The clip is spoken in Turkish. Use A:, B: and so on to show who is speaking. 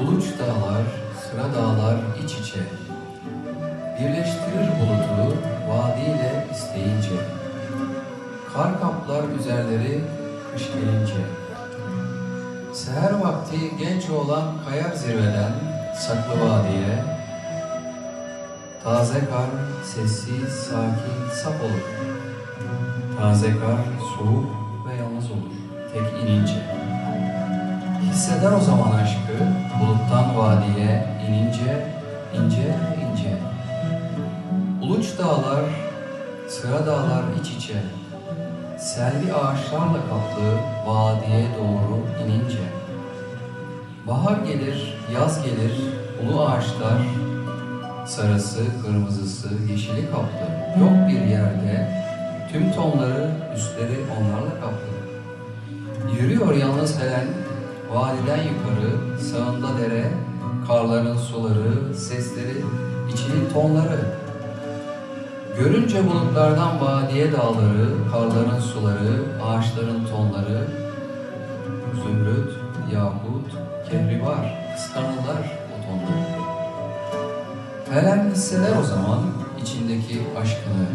A: Uluç dağlar, sıra dağlar iç içe. Birleştirir bulutu vadiyle isteyince. Kar kaplar üzerleri kış gelince. Seher vakti genç oğlan kayar zirveden saklı vadiye. Taze kar sessiz, sakin, saf olur. Taze kar soğuk yalnız olur tek inince. Hisseder o zaman aşkı buluttan vadiye inince, ince ince. Uluç dağlar, sıra dağlar iç içe. Selvi ağaçlarla kaplı vadiye doğru inince. Bahar gelir, yaz gelir, ulu ağaçlar, sarısı, kırmızısı, yeşili kaplı. Yok bir yerde tüm tonları, üstleri onlarla kaplı. Yürüyor yalnız Helen, vadiden yukarı, sağında dere, karların suları, sesleri, içinin tonları. Görünce bulutlardan vadiye dağları, karların suları, ağaçların tonları, zümrüt, yakut, kehribar, kıskanırlar o tonları. Helen hisseder o zaman içindeki aşkını,